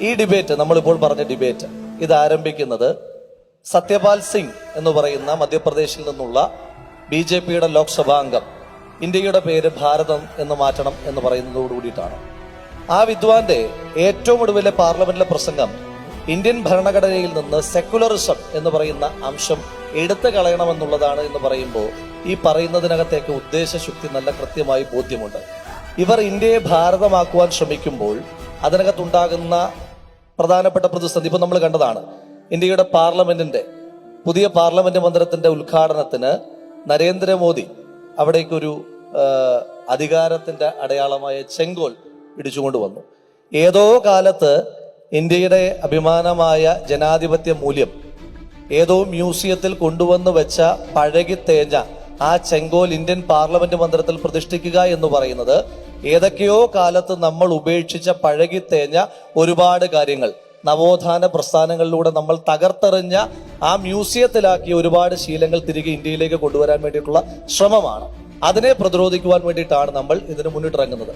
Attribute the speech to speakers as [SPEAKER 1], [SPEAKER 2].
[SPEAKER 1] ഈ ഡിബേറ്റ് നമ്മളിപ്പോൾ പറഞ്ഞ ഡിബേറ്റ് ഇത് ആരംഭിക്കുന്നത് സത്യപാൽ സിംഗ് എന്ന് പറയുന്ന മധ്യപ്രദേശിൽ നിന്നുള്ള ബി ജെ പിയുടെ ലോക്സഭാംഗം ഇന്ത്യയുടെ പേര് ഭാരതം എന്ന് മാറ്റണം എന്ന് പറയുന്നതോട് കൂടിയിട്ടാണ്. ആ വിദ്വാന്റെ ഏറ്റവും ഒടുവിലെ പാർലമെന്റിലെ പ്രസംഗം ഇന്ത്യൻ ഭരണഘടനയിൽ നിന്ന് സെക്കുലറിസം എന്ന് പറയുന്ന അംശം എടുത്തു കളയണമെന്നുള്ളതാണ് എന്ന് പറയുമ്പോൾ ഈ പറയുന്നതിനകത്തേക്ക് ഉദ്ദേശശുക്തി നല്ല കൃത്യമായി ബോധ്യമുണ്ട്. ഇവർ ഇന്ത്യയെ ഭാരതമാക്കുവാൻ ശ്രമിക്കുമ്പോൾ അതിനകത്തുണ്ടാകുന്ന പ്രധാനപ്പെട്ട പ്രതിസന്ധി ഇപ്പൊ നമ്മൾ കണ്ടതാണ്. ഇന്ത്യയുടെ പാർലമെന്റിന്റെ പുതിയ പാർലമെന്റ് മന്ദിരത്തിന്റെ ഉദ്ഘാടനത്തിന് നരേന്ദ്രമോദി അവിടേക്കൊരു അധികാരത്തിന്റെ അടയാളമായ ചെങ്കോൽ ഇടിച്ചുകൊണ്ട് വന്നു. ഏതോ കാലത്ത് ഇന്ത്യയുടെ അഭിമാനമായ ജനാധിപത്യ മൂല്യം ഏതോ മ്യൂസിയത്തിൽ കൊണ്ടുവന്ന് വെച്ച പഴകി തേഞ്ഞ ആ ചെങ്കോൽ ഇന്ത്യൻ പാർലമെന്റ് മന്ദിരത്തിൽ പ്രതിഷ്ഠിക്കുക എന്ന് പറയുന്നത് ഏതൊക്കെയോ കാലത്ത് നമ്മൾ ഉപേക്ഷിച്ച പഴകി തേഞ്ഞ ഒരുപാട് കാര്യങ്ങൾ. നവോത്ഥാന പ്രസ്ഥാനങ്ങളിലൂടെ നമ്മൾ തകർത്തെറിഞ്ഞ ആ മ്യൂസിയത്തിലാക്കിയ ഒരുപാട് ശീലങ്ങൾ തിരികെ ഇന്ത്യയിലേക്ക് കൊണ്ടുവരാൻ വേണ്ടിയിട്ടുള്ള ശ്രമമാണ്. അതിനെ പ്രതിരോധിക്കുവാൻ വേണ്ടിയിട്ടാണ് നമ്മൾ ഇതിന് മുന്നിട്ടിറങ്ങുന്നത്.